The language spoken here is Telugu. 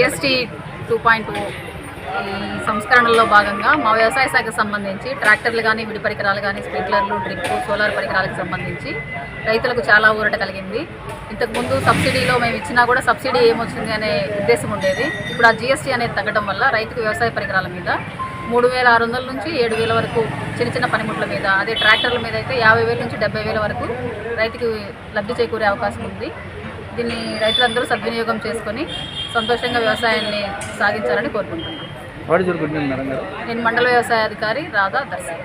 GST two point ఈ సంస్కరణలో భాగంగా మా వ్యవసాయ శాఖకు సంబంధించి ట్రాక్టర్లు కానీ విడి పరికరాలు కానీ స్ప్రింక్లర్లు డ్రిప్ సోలార్ పరికరాలకు సంబంధించి రైతులకు చాలా ఊరట కలిగింది. ఇంతకుముందు సబ్సిడీలో మేము ఇచ్చినా కూడా సబ్సిడీ ఏమొచ్చింది అనే ఉద్దేశం ఉండేది. ఇప్పుడు ఆ జిఎస్టీ అనేది తగ్గడం వల్ల రైతుకు వ్యవసాయ పరికరాల మీద మూడు వేల ఆరు వందల నుంచి ఏడు వేల వరకు చిన్న చిన్న పనిముట్ల మీద అదే ట్రాక్టర్ల మీద అయితే యాభై వేల నుంచి డెబ్బై వేల వరకు రైతుకి లబ్ధి చేకూరే అవకాశం ఉంది. దీన్ని రైతులందరూ సద్వినియోగం చేసుకొని సంతోషంగా వ్యవసాయాన్ని సాగించాలని కోరుకుంటున్నాను. నేను మండల వ్యవసాయ అధికారి రాధా దర్శన్.